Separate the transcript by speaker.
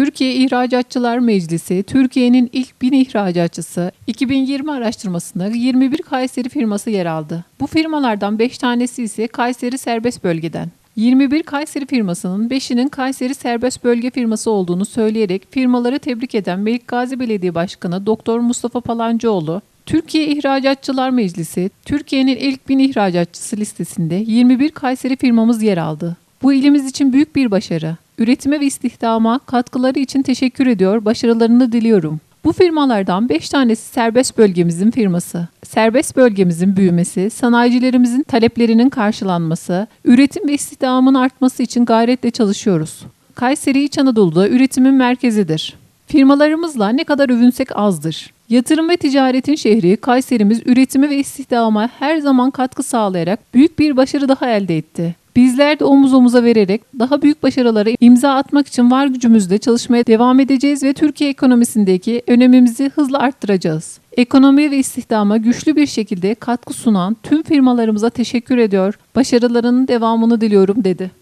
Speaker 1: Türkiye İhracatçılar Meclisi, Türkiye'nin ilk bin ihracatçısı 2020 araştırmasında 21 Kayseri firması yer aldı. Bu firmalardan 5 tanesi ise Kayseri serbest bölgeden. 21 Kayseri firmasının 5'inin Kayseri serbest bölge firması olduğunu söyleyerek firmaları tebrik eden Melikgazi Belediye Başkanı Doktor Mustafa Palancıoğlu, Türkiye İhracatçılar Meclisi, Türkiye'nin ilk bin ihracatçısı listesinde 21 Kayseri firmamız yer aldı. Bu ilimiz için büyük bir başarı. Üretime ve istihdama katkıları için teşekkür ediyor, başarılarını diliyorum. Bu firmalardan 5 tanesi serbest bölgemizin firması. Serbest bölgemizin büyümesi, sanayicilerimizin taleplerinin karşılanması, üretim ve istihdamın artması için gayretle çalışıyoruz. Kayseri İç Anadolu'da üretimin merkezidir. Firmalarımızla ne kadar övünsek azdır. Yatırım ve ticaretin şehri Kayserimiz üretimi ve istihdama her zaman katkı sağlayarak büyük bir başarı daha elde etti. Bizler de omuz omuza vererek daha büyük başarılara imza atmak için var gücümüzle çalışmaya devam edeceğiz ve Türkiye ekonomisindeki önemimizi hızla arttıracağız. Ekonomiye ve istihdama güçlü bir şekilde katkı sunan tüm firmalarımıza teşekkür ediyor, başarılarının devamını diliyorum dedi.